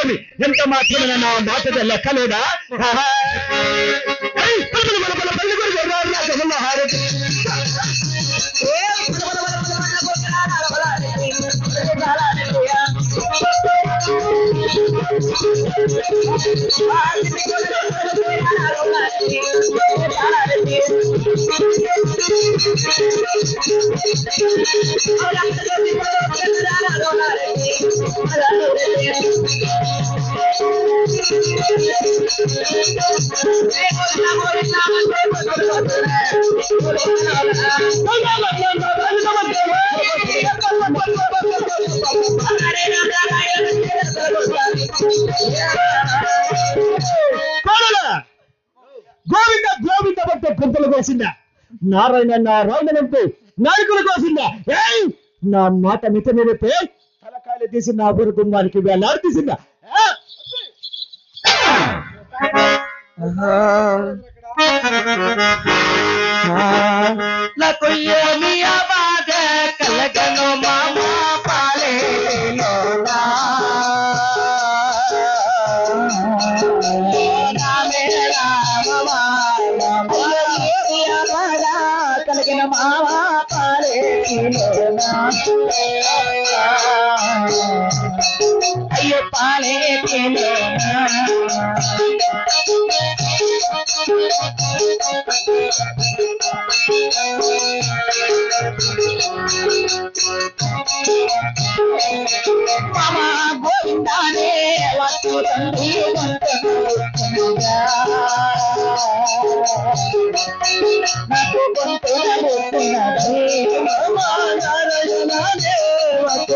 ఏమి ఎంత మాత్రమే నా మాట లెక్కలేదా ఆహా. గోవింద గోవింద పట్టే కుంతలు కోసిందా? నారాయణ నారాయణ అంటే నాయకులు కోసిందా? ఏయ్ నా మాట మిత నిలిపే తలకాయలు తీసి నా ఊరు గుమ్మానికి వేలాడు తీసిందా? ఆ? నాకు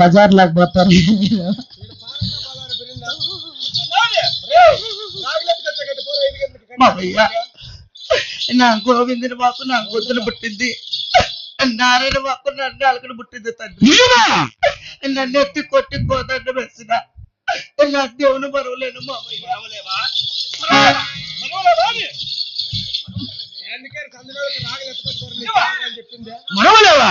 బజార్ లేకపోతారు మావయ్య నా గోవిందుని మాకు నా గొంతును పుట్టింది. నారాయణ మాకు నా నాలుగును పుట్టింది తండ్రి. నన్ను ఎత్తి కొట్టి కోదండ వేసిన. నా దేవుని మరవలేను మనవలేవా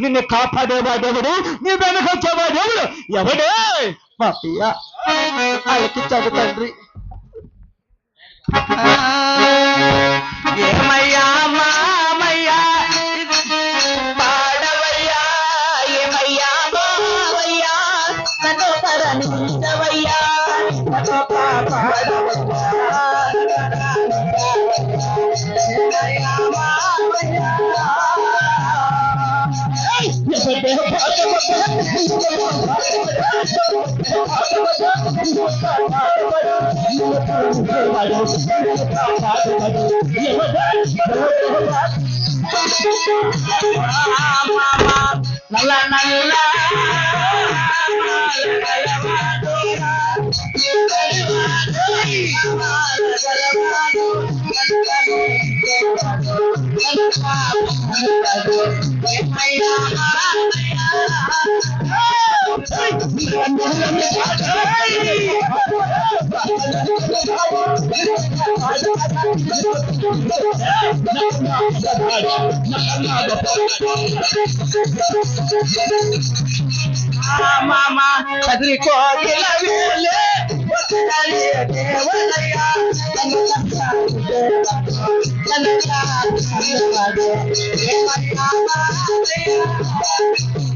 నిన్ను కాపాడేవా దేవుడు? నీ వెనకొచ్చేవాడెవడు ఎవడే? పాపియ ఆలకించాడు తండ్రి. ఏమయ్యా ఎవడే నల్ల Mama, kadri ko dila yule, wakali de walaya, kanaka de, kanaka de, kanaka de, kanaka de,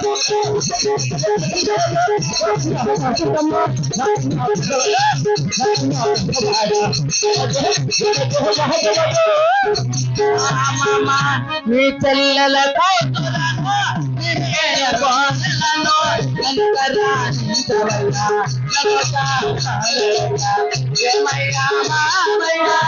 కూతురను మీ పేర కోసలను నన్ను ఏమయ్యా మామయ్యా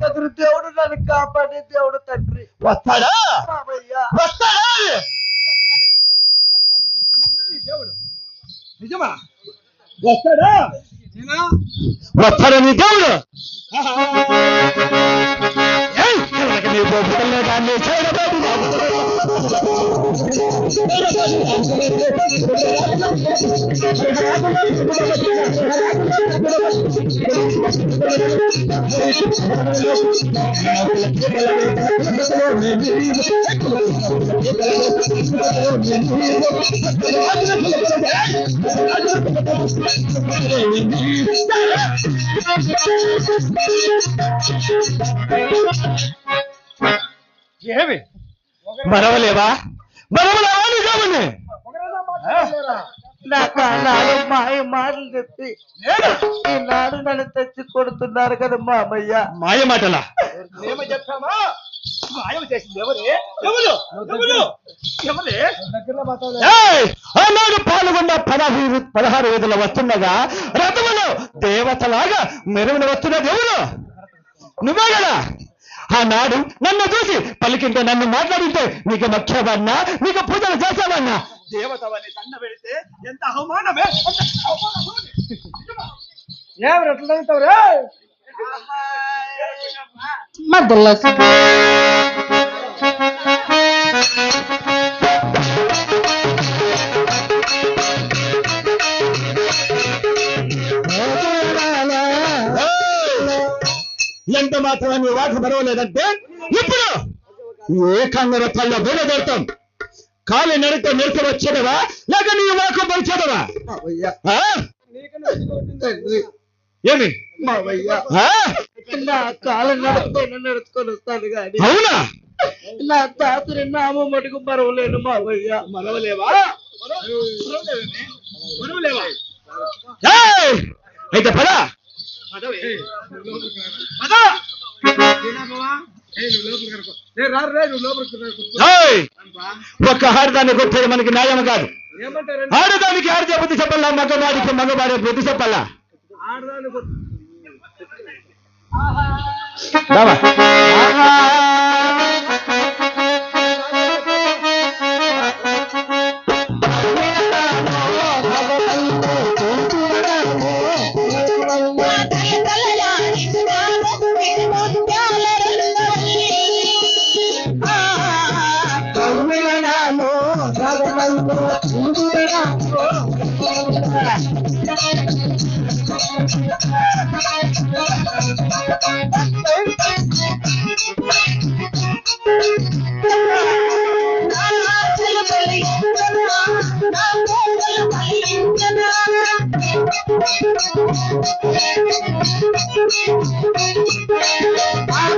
కదురు దేవుడు నన్ను కాపాడే దేవుడు తండ్రి. వస్తాడా? మామయ్య వస్తాడా నిజమా? వస్తాడా వస్తాడా నీ దేవుడు. ఏయ్, ఎవరికి నీ బొబ్బుకల్లో దాన్ని చేయడమేది? ఏమి మాయ మాటలు చెప్పి ఈనాడు నన్ను తెచ్చి కొడుతున్నారు కదా మామయ్య. మాయ మాటలా? ఏయ్! ఆనాడు పాల్గొన్న పదహారు పదహారు వీధుల వస్తుండగా రథములో దేవతలాగా మెరుగున వస్తున్న దేవుడు నువ్వే కదా? ఆనాడు నన్ను చూసి పలికింటే నన్ను మాట్లాడితే నీకు మఖ్యవన్నా నీకు పూజలు చేసావన్నా దేవతవని దండ పెడితే ఎంత అవమానమే. ఏమి ఎట్లా చదువుతావురా మాత్రమే నీ వాకు మరవలేదంటే ఇప్పుడు ఏకంగా రథాల్లో బయలుదేరుతాం. కాలి నడితే నిలిచి వచ్చేదవా? లేక నీ వాకు పరిచేదవా ఏమి? నా కాలం నడుపుకొని నడుచుకొని వస్తాను గాని. అవునా? నా తాతని నామ మటుకు మరవలేను మావయ్య. మరవలేవా! అయితే పద. పద! ఒక్క ఆడదాన్ని కొట్టేది మనకి న్యాయం కాదు. ఆడదానికి ఆడితే బుద్ధి చెప్పాలా? మగవాడికి మగవాడి బుద్ధి చెప్పాలా? రావా.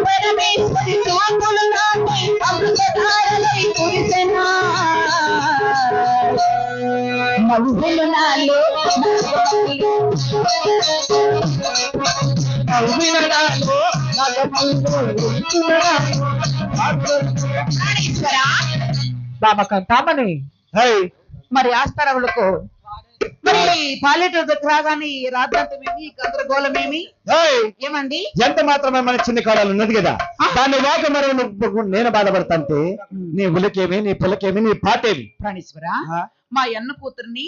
పరమేశ్వరి చూపులు మరి ఆస్పరవులకు మరి పాలేటర్ దగ్గర రాగానే ఈ రాద్ధాంతమేమి ఈ గందరగోళమేమి ఏమండి? ఎంత మాత్రమే మన చిన్న కాలాలు ఉన్నది కదా? దాన్ని వాక మరి నేను బాధపడతాంటే నీ ఉలకేమి నీ పులకేమి నీ పాటేమి? ప్రాణేశ్వర మా అన్న కూతుర్ని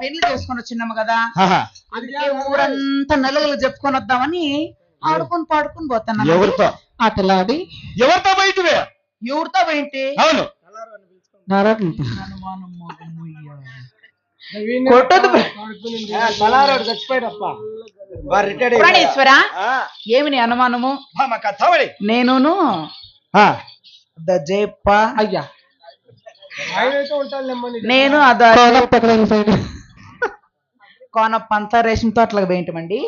పెళ్ళి చేసుకొని వచ్చినాము కదా. అందుకే ఊరంతా నలుగులు చెప్పుకొని వద్దామని ఆడుకొని పాడుకొని పోతాను ఎవరితో? ఆటలాడి. ఎవరితో బయటవే ఎవరితో ఏంటి అవును. కొట్టదు తలారాడు చచ్చిపోయాడప్ప. ప్రాణేశ్వర? ఏమి నీ అనుమానము? జయప్ప అయ్యా. నేను అద కోనప్పంతా రేషం తోటలకు వేయటమండి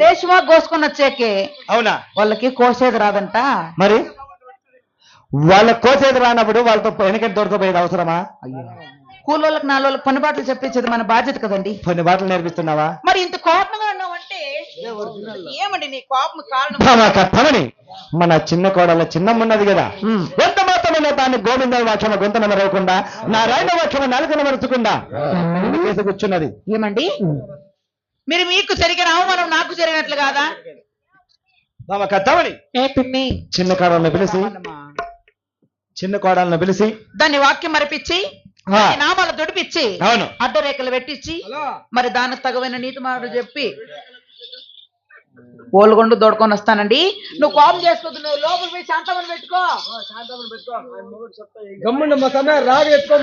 రేషమా కోసుకొని వచ్చాకే అవునా? వాళ్ళకి కోసేది రాదంట. మరి? వాళ్ళ కోసేది రానప్పుడు వాళ్ళతో వెనకటి దొరకపోయేది అవసరమా? కూలోళ్ళకి నాలోళ్ళకి పని బాటలు చెప్పించేది మన బాధ్యత కదండి. కొన్ని బాటలు నేర్పిస్తున్నావా? మరి ఇంత కోపంగా ఉన్నావంటే ఏమండి నీ కోపం కారణం? మన చిన్న కోడల చిన్నమ్మున్నది కదా. ఎంత మాత్రమైన దాన్ని గోవింద వాక్యమ గొంతన మరవకుండా నారాయణ వాక్యమ నాలుకన మరచకుండా కేసు కూర్చున్నది. ఏమండి? మీరు మీకు జరిగిన అవమానం నాకు జరిగినట్లు కాదా? కథమని చిన్న కోడలను పిలిచి చిన్న కోడలను పిలిచి దాన్ని వాక్యం మరిపించి నామాలు దొడిపించి అవును. అడ్డరేఖలు పెట్టించి మరి దానికి తగవైన నీతి మాటలు చెప్పి ఓలుగొండు దొడుకొని వస్తానండి. నువ్వు కోపం నువ్వు లోపల పోయి శాంతమని పెట్టుకో. గమ్ముండ మా సమయం రాడు ఎత్తుకో